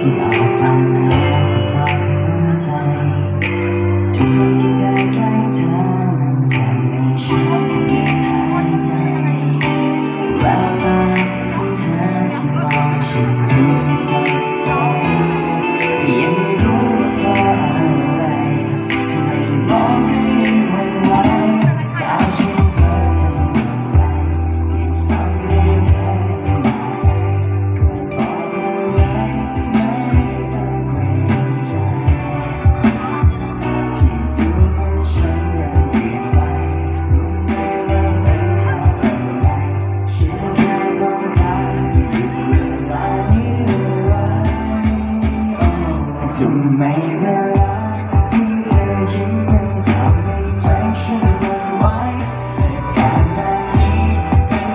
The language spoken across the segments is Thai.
ที่ออกไปแม้ความหัวใจทุกที่ สุขไม่เวลที่เธอยิ้มมันทำให้ใจฉันไวการแบบนี้เป็น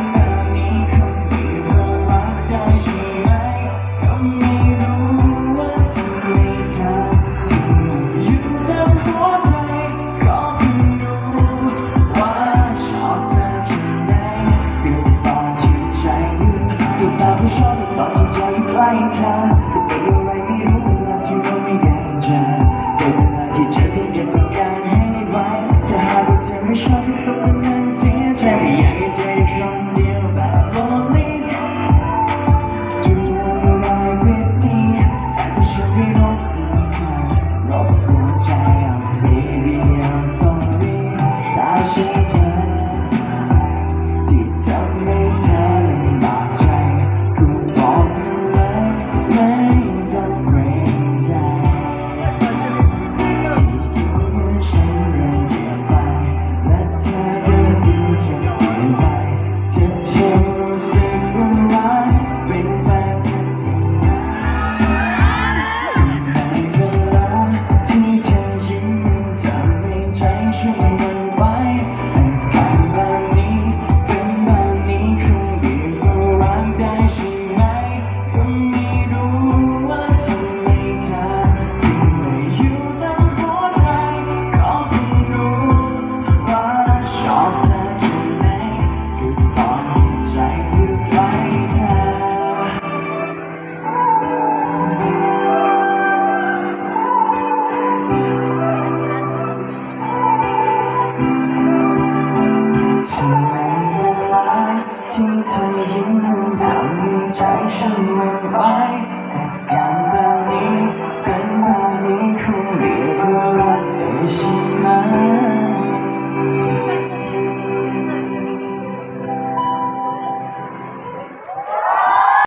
นี้คงดีเรารักได้ใไหมก็ไม่รู้ว่าสิ่งในเธอที่มันยู่เต็มหัวใจก็เพิ่งรู้ว่าชอบเธอแค่ไหนอยู่ตอนที่ใจอยู่ตอนที่ชอบตอนที่ใจยู่ใกล้เธอก็เป็นอะไร say, I take on the shall